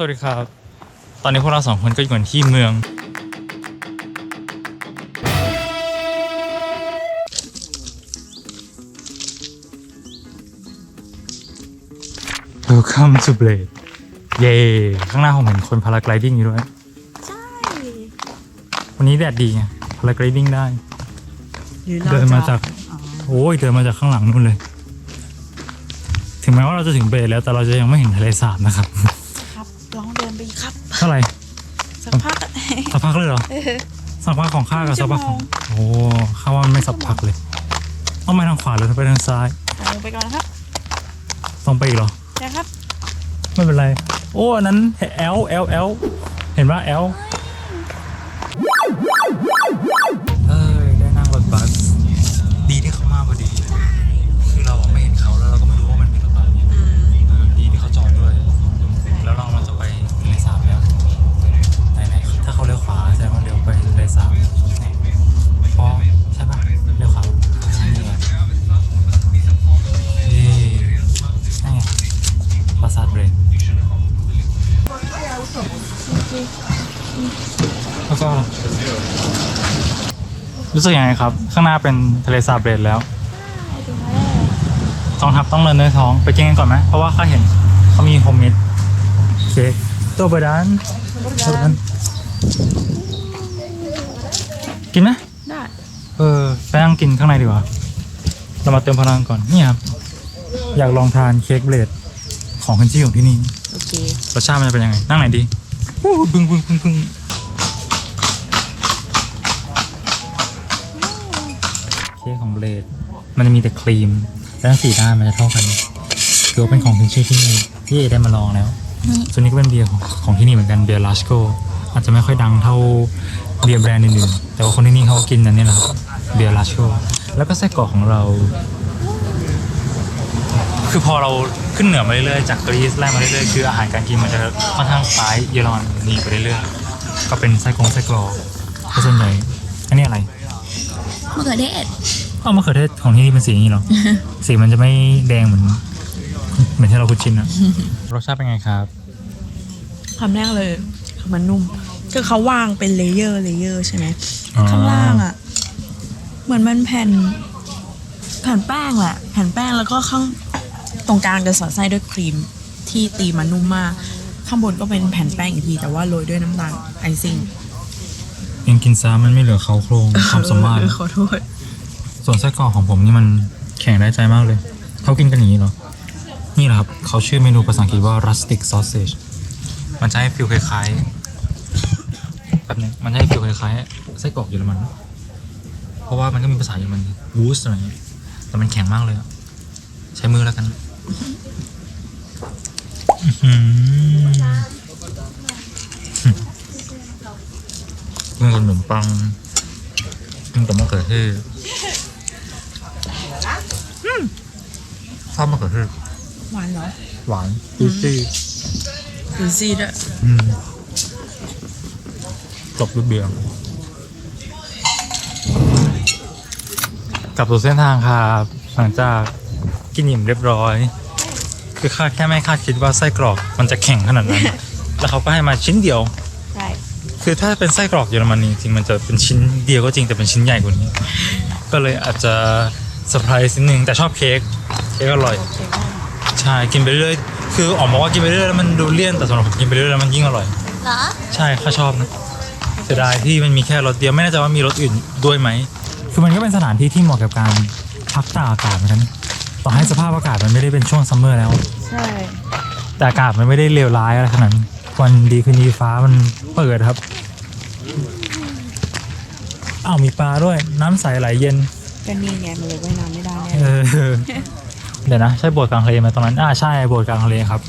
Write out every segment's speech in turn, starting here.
สวัสดีครับ ตอนนี้พวกเราสองคนก็อยู่กันที่เมือง Welcome to Blade เย้ข้างหน้าผมเห็นคนพาราไกลดิ้งอยู่ด้วย ใช่ วันนี้แดดดีไงพาราไกลดิ้งได้ หรือเดินมาจากโอ้ยเดินมาจากข้างหลังนู่นเลย ถึงแม้ว่าเราจะถึงเบรแล้วแต่เราจะยังไม่เห็นทะเลสาบนะครับครับ ท่าไหร่สักพักอะสักพักเลยเหรอเออสักพักของข้ากับสักพักของชั่วโมงโอ้ข้าว่ามันไม่สักพักเลย ต้องไปทางขวาหรือไปทางซ้ายเดินไปก่อนนะครับต้องไปอีกเหรอใช่ครับ ไม่เป็นไร โอ้อันนั้นแอลแอลแอลเห็นว่าแแล้วก็ รู้สึกยังไงครับ ข้างหน้าเป็นทะเลสาบเบรนแล้วท้องทับต้องเดินด้วยท้องไปกินกันก่อนไหมเพราะว่าข้าเห็นเขามีโฮมเมดเค้กตัวเบอร์ดันตัวเบอร์ดันกินไหมได้เออไปนั่งกินข้างในดีกว่าเรามาเติมพลังก่อนนี่ครับอยากลองทานเค้กเบรดของขึ้นชื่อของที่นี่โอเครสชาติมันจะเป็นยังไง นั่งไหนดีอู้หูบึ้งบึ้งบึ้งบึ้ง เค้กของเบรดมันจะมีแต่ครีม และทั้งสี่ด้านมันจะเท่ากันคือว่าเป็นของขึ้นชื่อที่นี่ที่เอได้มาลองแล้ว ส่วนนี้ก็เป็นเบียร์ของของที่นี่เหมือนกันเบียร์ลาสโกอาจจะไม่ค่อยดังเท่าเบียร์แบรนด์อื่นๆแต่ว่าคนที่นี่เขาก็กินอันนี้แหละครับเบียร์ลาสโกแล้วก็ไส้กรอกของเรา คือพอเราขึ้นเหนือมาเรื่อยๆจากกรีซไล่มาเรื่อยๆคืออาหารการกินมันจะค่อนข้างคล้ายเยอรมนีไปเรื่อยๆก็เป็นไส้กรองไส้กรอกก็ส่วนใหญ่อันนี้อะไรมะเขือเทศ อ้าวมะเขือเทศของที่นี่เป็นสีอย่างนี้เหรอ สีมันจะไม่แดงเหมือนเหมือนที่เราคุ้นชินอะรสชาติเป็นไงครับ คำแรกเลยคือมันนุ่มคือเขาวางเป็นเลเยอร์เลเยอร์ใช่ไหมอ๋อ ข้างล่างอะ เหมือนมันแผ่นแผ่นแป้งแหละแผ่นแป้งแล้วก็ข้างตรงกลางจะสอดไส้ด้วยครีมที่ตีมานุ่มมาก ข้างบนก็เป็นแผ่นแป้งอีกที แต่ว่าโรยด้วยน้ำตาลไอซิ่งยังกินซ้ำมันไม่เหลือเขาโครงความสามารถ เออขอโทษ ส่วนไส้กรอกของผมนี่มันแข็งได้ใจมากเลย เขากินกันอย่างนี้เหรอ นี่แหละครับเขาชื่อเมนูภาษาอังกฤษว่า rustic sausage มันจะให้ฟิลคล้ายๆแบบนึงมันจะให้ฟิลคล้ายๆไส้กรอกเยอรมัน เพราะว่ามันก็มีภาษาเยอรมันวูสอะไรอย่างเงี้ยแต่มันแข็งมากเลยอะใช้มือแล้วกันอื้อหือกินกับขนมปังกินกับมะเขือเทศ ชอบมะเขือเทศหวานเหรอ หวานจูซี่ดูซีด้วยอืมจบด้วยเบียร์กลับสู่เส้นทางครับหลังจากกินอิ่มเรียบร้อย คือคาดแค่ไม่คาดคิดว่าไส้กรอกมันจะแข็งขนาดนั้น แล้วเขาก็ให้มาชิ้นเดียว ใช่คือถ้าเป็นไส้กรอกเยอรมนีจริงมันจะเป็นชิ้นเดียวก็จริงแต่เป็นชิ้นใหญ่กว่านี้ ก็เลยอาจจะ เซอร์ไพรส์นิดนึงแต่ชอบเค้กเค้กอร่อย ใช่กินไปเรื่อยคือออกมาว่ากินไปเรื่อยแล้วมันดูเลี่ยนแต่สำหรับผมกินไปเรื่อยแล้วมันยิ่งอร่อย เหรอใช่ข้าชอบนะเสียดายที่มันมีแค่รถเดียวไม่แน่ใจว่ามีรถอื่นด้วยไหมคือมันก็เป็นสถานที่ที่เหมาะกับการพักตากอากาศเหมือนกันต่อให้สภาพอากาศมันไม่ได้เป็นช่วงซัมเมอร์แล้ว ใช่แต่อากาศมันไม่ได้เลวร้ายอะไรขนาดนั้นวันดีคืนดีฟ้ามันเปิดครับอ้าวมีปลาด้วยน้ำใสไหลเย็น ก็นี่ไงมันเลยว่ายน้ำไม่ได้แน่เออเดี๋ยวนะ ใช่โบสถ์กลางทะเลไหมตรงนั้นอ่าใช่โบสถ์กลางทะเลครับ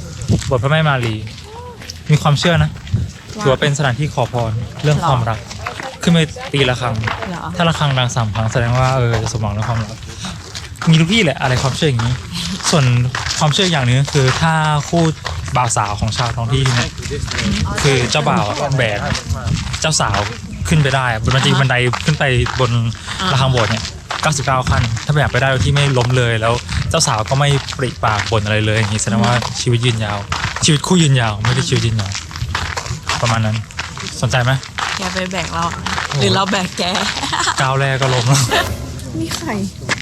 โบสถ์พระแม่มารีมีความเชื่อนะถือว่าเป็นสถานที่ขอพรเรื่องความรักขึ้นไปตีระฆัง เหรอถ้าระฆังดังสามครั้งแสดงว่าเออจะสมหวังเรื่องความรักมีทุกที่แหละอะไรความเชื่ออย่างนี้ ส่วนความเชื่ออย่างหนึงก็คือถ้าคู่บ่าวสาวของชาวท้องที่ที่เนี่ยคือเจ้าบ่าวอะแบกเจ้าสาวขึ้นไปได้บนมันจะมีบันไดขึ้นไปบนระฆังโบสถ์เนี่ย 99 ขั้น ถ้าแบบไปได้โดยที่ไม่ล้มเลย แล้วเจ้าสาวก็ไม่ปริปากบ่นอะไรเลยอย่างนี้แสดงว่าชีวิตยืนยาว ชีวิตคู่ยืนยาวไม่ได้ชีวิตยืนยาวประมาณนั้น สนใจไหมแกไปแบกเราอะหรือเราแบกแกก้าวแรกก็ล้มแล้วนี่ไข่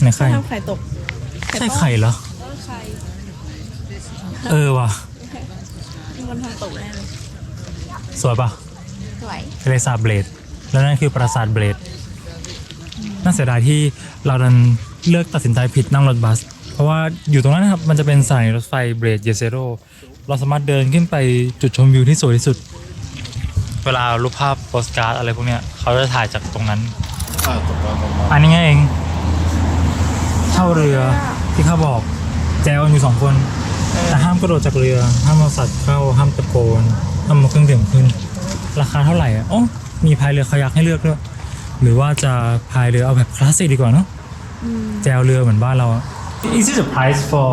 ในไข่ทำไข่ตกใช่ไข่เหรอเออว่ะมีคนทำตกแน่เลยสวยปะสวยทะเลสาบเบลด แล้วนั่นคือปราสาทเบลด น่าเสียดายที่เราดันเลือกตัดสินใจผิดนั่งรถบัส เพราะว่าอยู่ตรงนั้นนะครับมันจะเป็นสถานีรถไฟเบลดเยเซโรเราสามารถเดินขึ้นไปจุดชมวิวที่สวยที่สุด เวลารูปภาพโปสการ์ดอะไรพวกเนี้ยเขาจะถ่ายจากตรงนั้นอันนี้ไงเองเช่าเรือที่เขาบอกแจวกันอยู่สองคน แต่ห้ามกระโดดจากเรือ ห้ามเอาสัตว์เข้าห้ามตะโกนห้ามเอาเครื่องดื่มขึ้น ราคาเท่าไหร่อะโอ้มีพายเรือคายักให้เลือกด้วย หรือว่าจะพายเรือเอาแบบคลาสสิกดีกว่าเนาะแจวเรือเหมือนบ้านเราอะ Is this a price for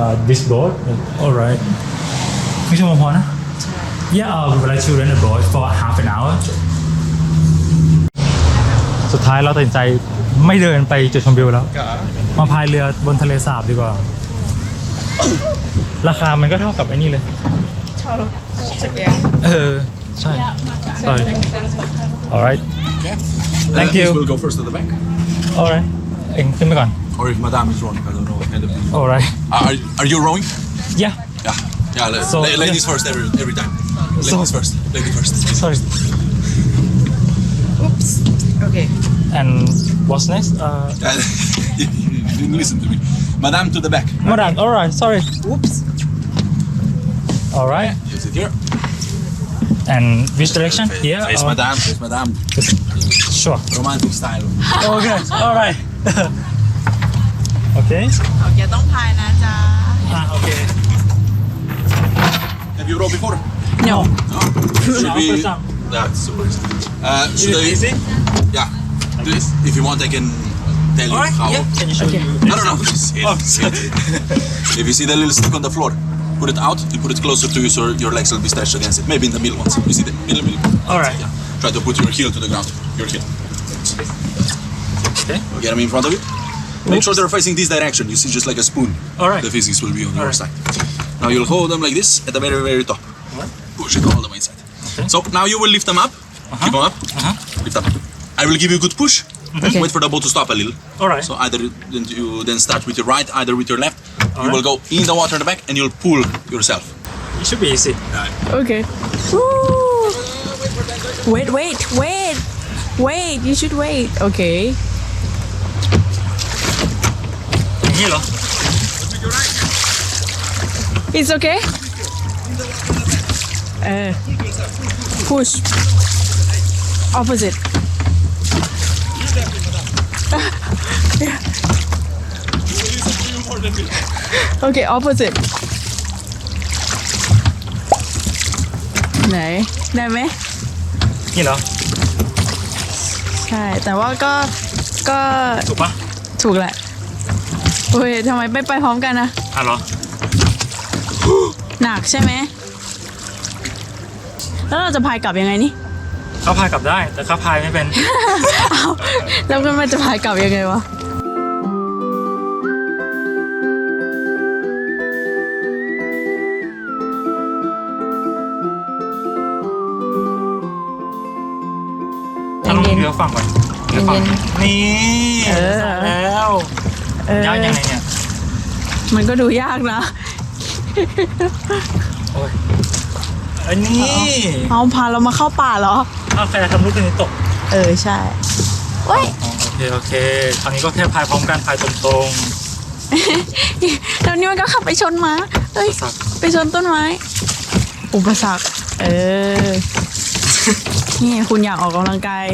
uh, this boat? Alright ไม่ชั่วโมงพอนะ Yeah, uh, we would like to rent a boat for half an hour. สุดท้ายเราตัดสินใจไม่เดินไปจุดชมวิวแล้ว มาพายเรือบนทะเลสาบดีกว่า ราคามันก็เท่ากับไอ้นี่เลยชอบจักรยานเออ ใช่ Sorry. All right. Yeah. Thank uh, you. We'll go first to the bank. All right. In Finnegan. Or if Madame is rowing, I don't know. All right. Uh, are, are you rowing? Yeah. Yeah. Yeah. So, ladies yeah. first every every time. Ladies so, first. Ladies first. Sorry. Oops. Okay. And what's next? Uh, you didn't listen to me. Madame to the back. Madame. All right. Sorry. Oops. All right. Use it here. and which direction Face, here face or- Madame. Face Madame. sure Romantic style. okay alright okay เอาแกต้องพายนะจ๊ะ ah okay Have you rowed before? no No. Should No, we? first time. That's super easy. Uh, Is should it I? easy Yeah. This, if you want, I can tell you alright how. yeah can you show Okay. me No, no, no. Sit, Oh, sit. if you see the little stick on the floor, put it out. You put it closer to you, so your legs will be stretched against it. Maybe in the middle ones. You see the middle, middle. All right. Yeah. Try to put your heel to the ground. Your heel. okay Get them in front of you. Make sure they're facing this direction. You see, just like a spoon. All right. The physics will be on your right. side. Now you'll hold them like this at the very, very top. Push it all the way inside. Okay. So now you will lift them up. Keep them up. uh-huh Lift up. I will give you a good push. Okay. Wait for the boat to stop a little. All right. So either you then start with your right, either with your left. All you right. will go in the water in the back, and you'll pull yourself. It should be easy. Right. Okay. Wait, wait, wait, wait! You should wait. Okay. Hello. It's okay. Uh, push. Opposite. Okay opposite ไหนได้ไหมนี่เหรอ ใช่ แต่ว่าก็ก็ถูกปะถูกแหละโอ้ยทำไมไม่ไปพร้อมกันนะอะเหรอ หนักใช่ไหม แล้วเราจะพายกลับยังไงนี่เขาพายกลับได้ แต่เขาพายไม่เป็นอ้าวแล้วมันจะพายกลับยังไงวะถ้าลงเรือฝั่งก่อนเรือฝั่งนี่เออแล้วเออยากยังไงเนี่ย มันก็ดูยากนะโอ้ยอันนี้เอาพาเรามาเข้าป่าเหรอ เอาแฟร์ทำลูกตัวนี้ตกเออใช่เว้ยอ๋อโอเคโอเคคราวนี้ก็แค่พายพร้อมกันพายตรงแล้วนี่มันก็ขับไปชนม้าเอ้ยสักไปชนต้นไม้ อุปสรรคเออ นี่คุณอยากออกกำลังกาย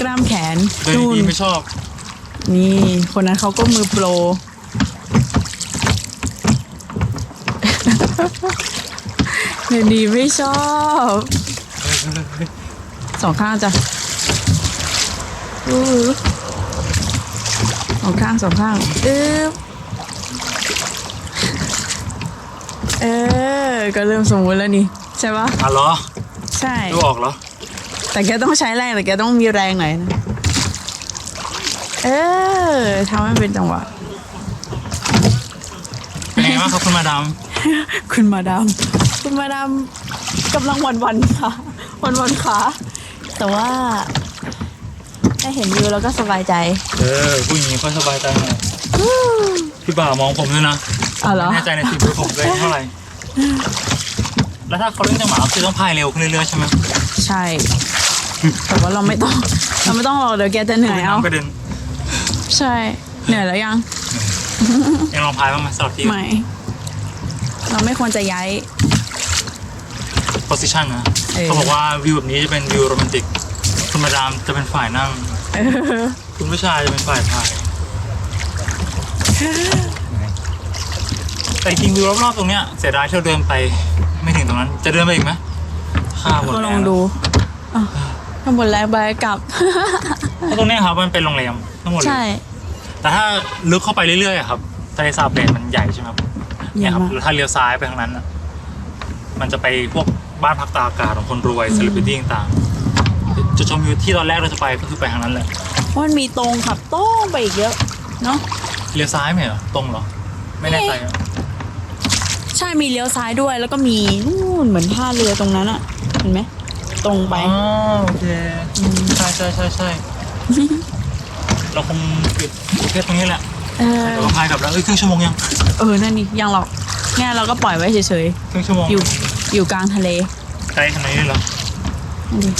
กล้ามแขนๆเดินนู่นดีๆไม่ชอบนี่คนนั้นเขาก็มือโปร เดี๋ยวดีไม่ชอบ สองข้างจ้ะอู้สองข้างสองข้างอึ๊บเออ ก็เริ่มสมมุติแล้วนี่ ใช่ปะอะเหรอใช่ ดูออกเหรอ แต่แกต้องใช้แรงแต่แกต้องมีแรงหน่อยนะ เออทำให้เป็นจังหวะ เป็นไงบ้างครับคุณมาดาม คุณมาดาม คุณมาดามกำลังวันวันๆค่ะ วันวันๆขา แต่ว่าได้เห็นวิวแล้วก็สบายใจเออผู้หญิงก็สบายใจหน่อยพี่บ่าวมองผมด้วยนะอ๋อเหรอไม่แน่ใจในทีมผมเลยเท่าไหร่ แล้วถ้าเขาเล่นจังหวะก็คือต้องพายเร็วขึ้นเรื่อยๆใช่ไหมใช่ แต่ว่าเราไม่ต้อง เราไม่ต้องรอเดี๋ยวแกจะเหนื่อยเอากระเด็นใช่ เหนื่อยแล้วยังยังลองพายบ้างไหมสำหรับที่ไม่ เราไม่ควรจะย้ายโพสิชันนะ เออเขาบอกว่าวิวแบบนี้จะเป็นวิวโรแมนติกคุณมาดามจะเป็นฝ่ายนั่งเออคุณผู้ชายจะเป็นฝ่ายพาย แต่จริงๆวิวรอบๆตรงเนี้ยเสียดายที่เราเดินไปไม่ถึงตรงนั้น จะเดินไปอีกไหมข้ามหมดก็ลแล้องวดูอะข้างบนแรงไปกลับ เพราะตรงเนี้ยครับมันเป็นโรงแรมทั้งหมดเลยใช่แต่ถ้าลึกเข้าไปเรื่อยๆอะครับทะเลสาบเบนมันใหญ่ใช่ไหมครับใหญ่เนี่ยครับมากหรือถ้าเลี้ยวซ้ายไปทางนั้นอะมันจะไปพวก บ้านพักตากอากาศของคนรวยเซเลบริตี้ต่างๆจุดชมวิวที่ตอนแรกเราจะไปก็คือไปทางนั้นแหละเพราะมันมีตรงขับโต้งไปอีกเยอะเนาะเลี้ยวซ้ายไหมเหรอตรงเหรอ ไม่แน่ใจอะใช่มีเลี้ยวซ้ายด้วยแล้วก็มีนู่นเหมือนท่าเรือตรงนั้นอะเห็นไหมตรงไป อ๋อโอเคใช่ใช่ใช่ใช่เราคงหยุดแค่ตรงนี้แหละเออเดี๋ยวเราพายกลับแล้วเอ้ยครึ่งชั่วโมงยังเออนั่นนี่ยังหรอกง่ายเราก็ปล่อยไว้เฉยครึ่งชั่วโมง ๆอยู่ อยู่กลางทะเลไกลขนาดนี้เลยเหรอนั่นดิ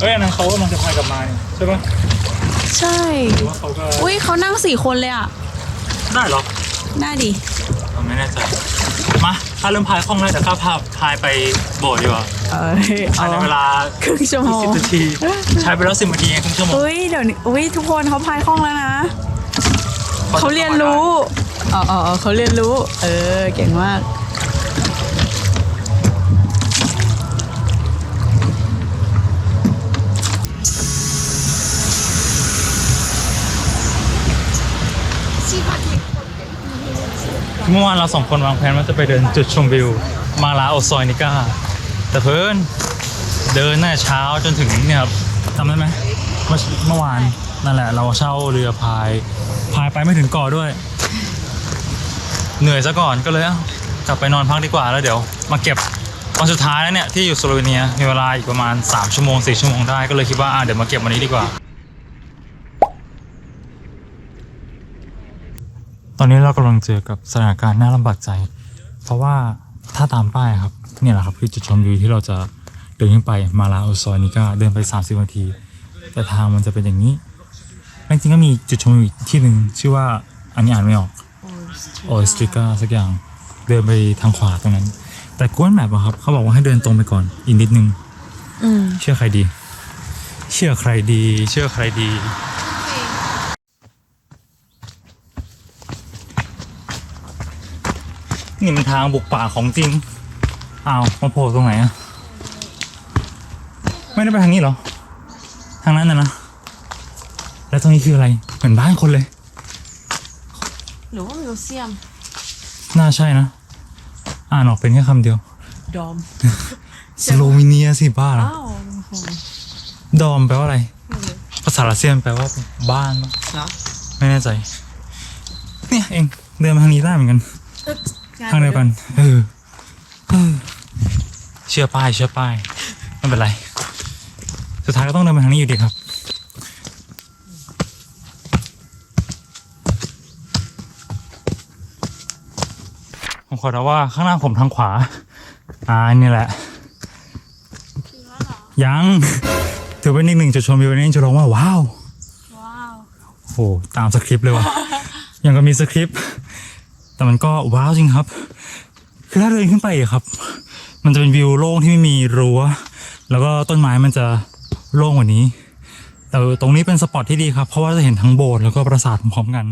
เอ้ยอันนั้นเขากำลังจะพายกลับมานี่ใช่ปะใช่หรือว่าเขาก็อุ้ยเขานั่งสี่คนเลยอะได้เหรอได้ดิผมไม่แน่ใจมาถ้าเริ่มพายคล่องแล้วเดี๋ยวข้าพาพายไปโบสถ์ดีกว่าเออภายในเวลาครึ่งชั่วโมงสิบนาทีใช้ไปแล้วสิบนาทีเองครึ่งชั่วโมงอุ้ยเดี๋ยวนี้อุ้ยทุกคนเขาพายคล่องแล้วนะเขาเรียนรู้อ๋ออ๋ออ๋อเขาเรียนรู้ เออเก่งมาก เมื่อวานเราสองคนวางแผนว่าจะไปเดินจุดชมวิว มาลาโอซอยนิก้า แต่เพิ่นเดินตั้งแต่เช้าจนถึงเนี่ยครับจำได้ไหมเมื่อเมื่อวานนั่นแหละ เราเช่าเรือพาย พายไปไม่ถึงเกาะด้วย เหนื่อยซะก่อนก็เลยเอ้ากลับไปนอนพักดีกว่าแล้วเดี๋ยวมาเก็บวันสุดท้ายแล้วเนี่ยที่อยู่สโลวีเนียมีเวลาอีกประมาณ 3 ชั่วโมง 4 ชั่วโมงได้ก็เลยคิดว่าอะเดี๋ยวมาเก็บวันนี้ดีกว่า ตอนนี้เรากำลังเจอกับสถานการณ์น่าลำบากใจ เพราะว่าถ้าตามป้ายครับเนี่ยแหละครับคือจุดชมวิวที่เราจะเดินขึ้นไปมาลาโอซอยนิก้าเดินไป 30นาที แต่ทางมันจะเป็นอย่างนี้จริงๆก็มีจุดชมวิวอีกที่หนึ่งชื่อว่าอันนี้อ่านไม่ออกโอสติก้าสักอย่างเดินไปทางขวาตรงนั้น แต่กวนแบบอะครับเขาบอกว่าให้เดินตรงไปก่อนอีกนิดนึงอืมเชื่อใครดี เชื่อใครดี เชื่อใครดี นี่มันทางบุกป่าของจริง อ้าวมาโผล่ตรงไหนอะไม่ได้ไปทางนี้เหรอ ทางนั้นนะนะ แล้วตรงนี้คืออะไร เหมือนบ้านคนเลย หรือว่ามิวเซียม น่าใช่นะ อ่านออกเป็นแค่คำเดียว ดอม สโลวีเนียสิบ้าละอ้าวดอมแปลว่าอะไรภาษารัสเซียนแปลว่าบ้านปะเหรอไม่แน่ใจ เนี่ยเองเดินมาทางนี้ได้เหมือนกัน ทางเดียวกันเออเออ เชื่อป้าย เชื่อป้าย ไม่เป็นไร สุดท้ายก็ต้องเดินมาทางนี้อยู่ดีครับ ผมขอเดาว่าข้างหน้าผมทางขวา อ่านี่แหละ ยัง ถือเป็นอีกหนึ่งจุดชมวิวนี้จะร้องว่าว้าว ว้าวโหตามสคริปต์เลยว่ะ ยังก็มีสคริปต์ แต่มันก็ว้าวจริงครับ คือถ้าเดินขึ้นไปอะครับ มันจะเป็นวิวโล่งที่ไม่มีรั้ว แล้วก็ต้นไม้มันจะโล่งกว่านี้ แต่ตรงนี้เป็นสปอตที่ดีครับ เพราะว่าจะเห็นทั้งโบสถ์แล้วก็ปราสาทพร้อมๆกัน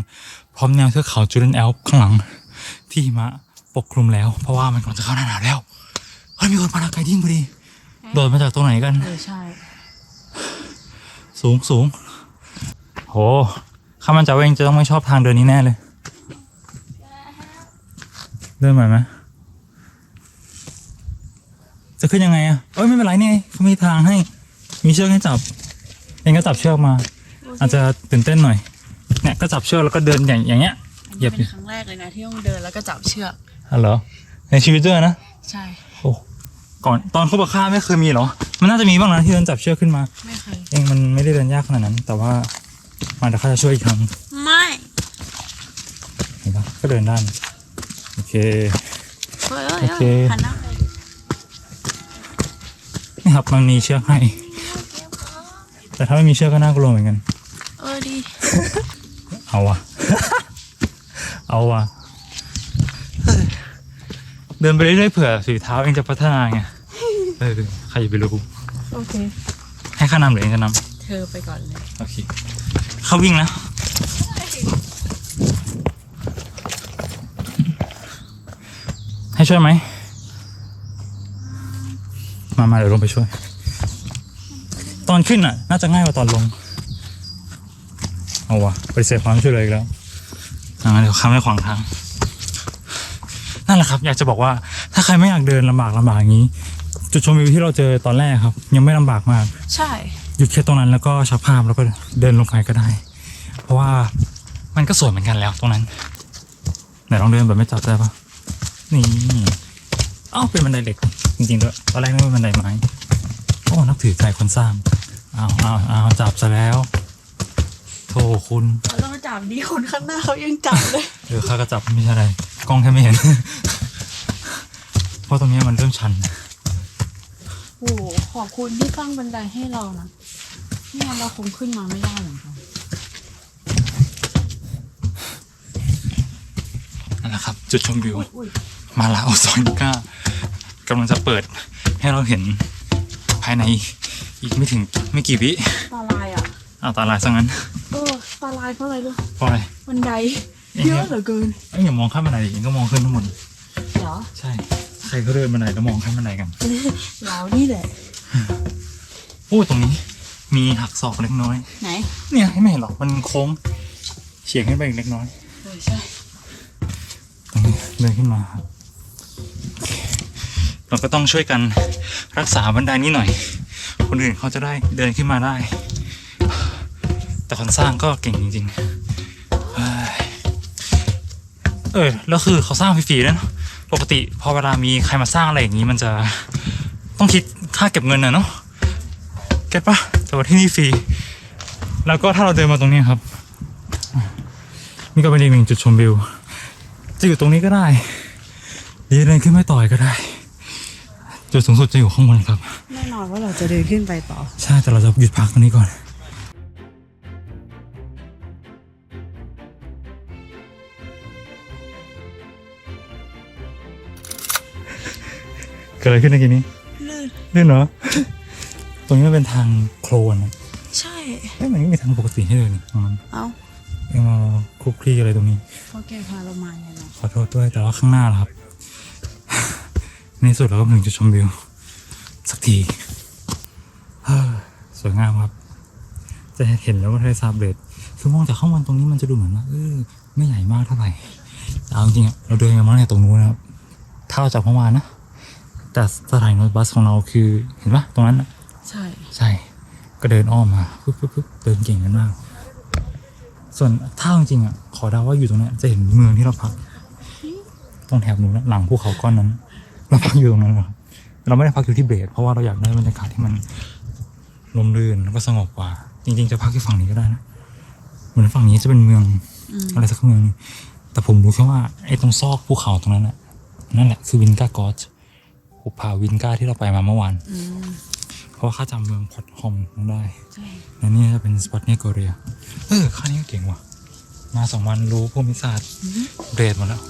พร้อมแนวเทือกเขาจูเลนแอลป์ข้างหลัง ที่หิมะปกคลุมแล้ว เพราะว่ามันกำลังจะเข้าหน้าหนาวแล้ว เฮ้ยมีคนพาราไกดิ้งพอดี โดดมาจากตรงไหนกัน เออใช่ สูงสูงโหข้ามันใจะว่าเองจะต้องไม่ชอบทางเดินนี้แน่เลย เดินไหวไหมจะขึ้นยังไงอะเอ้ยไม่เป็นไรนี่ไงเขามีทางให้ มีเชือกให้จับ เองก็จับเชือกมา อาจจะตื่นเต้นหน่อย เนี่ยก็จับเชือกแล้วก็เดินอย่างอย่างเงี้ย เหยียบ เป็นครั้งแรกเลยนะที่ต้องเดินแล้วก็จับเชือกฮัลโหลในชีวิตด้วยนะ ใช่ โอ้ ก่อนตอนเขาบอกข้าไม่เคยมีเหรอ มันน่าจะมีบ้างนะที่เดินจับเชือกขึ้นมา ไม่เคย เองมันไม่ได้เดินยากขนาดนั้น แต่ว่ามาเดี๋ยวข้าจะช่วยอีกครั้ง ไม่ เห็นปะก็เดินได้นะ โอเคเฮ้ยเฮ้ยโอเคเฮ้ยหันหน้าไปนี่ครับมันมีเชือกให้ แต่ถ้าไม่มีเชือกก็น่ากลัวเหมือนกัน เออดี เอาวะเอาวะเดินไปเรื่อยๆเผื่อฝีเท้าเองจะพัฒนาไง เออใครจะไปรู้โอเค ให้ข้านำหรือเองจะนเธอไปก่อนเลยำโอเค เข้าวิ่งนะ ให้ช่วยไหม มามาเดี๋ยวลงไปช่วย ตอนขึ้นอะ น่าจะง่ายกว่าตอนลง เอาวะปฏิเสธความช่วยเหลืออีกแล้วอ่าเดี๋ยวข้ามไม่ขวางทาง นั่นแหละครับ อยากจะบอกว่า ถ้าใครไม่อยากเดินลำบากลำบากอย่างนี้ จุดชมวิวที่เราเจอตอนแรกครับ ยังไม่ลำบากมาก ใช่ หยุดแค่ตรงนั้นแล้วก็ชักภาพแล้วก็เดินลงไปก็ได้ เพราะว่ามันก็สวยเหมือนกันแล้วตรงนั้นไหนลองเดินแบบไม่จับได้ปะ นี่เอ้าเป็นบันไดเหล็ก จริงๆด้วยตอนแรกนึกว่าบันไดไม้โอ้นับถือใจคนสร้างอ้าวอ้าวอ้าวจับซะแล้วโธ่คุณเราต้องจับดีคนข้างหน้าเขายังจับเลยเออข้าก็จับไม่ใช่อะไรกล้องแค่ไม่เห็น เพราะตรงนี้มันเริ่มชันโอ้โหขอบคุณที่สร้างบันไดให้เรานะไม่งั้นเราคงขึ้นมาไม่ได้เหมือนกันนั่นแหละครับ จุดชมวิว มาลาโอซอยก้ากำลังจะเปิดให้เราเห็นภายในอีกไม่ถึงไม่กี่วิตาลายอะอ้าวตาลายซะงั้นเออตาลายเพราะอะไรรู้เพราะอะไรบันไดเอ๊ะเยอะเหลือเกินเอ้ยอย่ามองข้ามบันไดดิเองก็มองขึ้นทั้งหมดเหรอใช่ ใครเขาเดินบันไดแล้วมองข้ามบันไดกันเรานี่แหละโอ้ตรงนี้ มีหักศอกเล็กน้อย ไหน เนี่ยให้ไม่เห็นหรอกมันโค้งเฉียงขึ้นไปอีกเล็กน้อยเออใช่ตรงนี้เดินขึ้นมาครับโอเค เราก็ต้องช่วยกันรักษาบันไดนี้หน่อย คนอื่นเขาจะได้เดินขึ้นมาได้ แต่คนสร้างก็เก่งจริงๆ เออแล้วคือเขาสร้างฟรีๆด้วยเนะปกติพอเวลามีใครมาสร้างอะไรอย่างนี้มันจะต้องคิดค่าเก็บเงินนะเนาะเก็ตปะแต่ว่าที่นี่ฟรีแล้วก็ถ้าเราเดินมาตรงนี้ครับ นี่ก็เป็นอีกหนึ่งจุดชมวิว จะอยู่ตรงนี้ก็ได้หรือเดินขึ้นไปต่อยก็ได้ จุดสูงสุดจะอยู่ข้างบนครับ แน่นอนว่าเราจะเดินขึ้นไปต่อ ใช่แต่เราจะหยุดพักตรงนี้ก่อนเกิดอะไรขึ้นในกี้นี้ลื่นลื่นเหรอ ตรงนี้มันเป็นทางโคลนอะใช่ เอ้ยมันไม่มีทางปกติให้เลยนี่ตรงนั้นเอ้าเอ็งมาคลุกคลีอะไรตรงนี้ เพราะแกพาเรามาไงเนาะขอโทษด้วยแต่ว่าข้างหน้าล่ะครับ ในที่สุดเราก็มาถึงจุดชมวิว สักทีเฮ้อสวยงามครับ จะเห็นแล้วว่าทะเลสาบเบรดคือมองจากข้างบนตรงนี้มันจะดูเหมือนว่าเออไม่ใหญ่มากเท่าไหร่แต่เอาจริงๆอะเราเดินกันมาตั้งแต่ตรงนู้นนะครับถ้าเราจากเมื่อวานนะแต่สถานีรถบัสของเราคือเห็นปะตรงนั้นน่ะใช่ใช่ ก็เดินอ้อมมาปึ๊บปึ๊บปึ๊บเดินเก่งกันมาก ส่วนถ้าจริงๆอะขอเดาว่าอยู่ตรงเนี้ยจะเห็นเมืองที่เราพักตรงแถบนู้นนะหลังภูเขาก้อนนั้น เราพักอยู่ตรงนั้นครับเราไม่ได้พักอยู่ที่เบสเพราะว่าเราอยากได้บรรยากาศที่มันลมรื่นแล้วก็สงบกว่า จริง ๆ จะพักที่ฝั่งนี้ก็ได้นะเหมือนฝั่งนี้จะเป็นเมืองอะไรสักเมืองหนึ่งแต่ผมรู้แค่ว่าไอ้ตรงซอกภูเขาตรงนั้นน่ะนั่นแหละคือวินกากอสหุบผาวินกาที่เราไปมาเมื่อวานอืมเพราะว่าข้าจำเมืองพอดฮอมได้ใช่และนี่จะเป็นสปอตเนโกเรียเออข้านี่ก็เก่งว่ะ มาสองวันรู้ภูมิศาสตร์เรดหมาแล้ว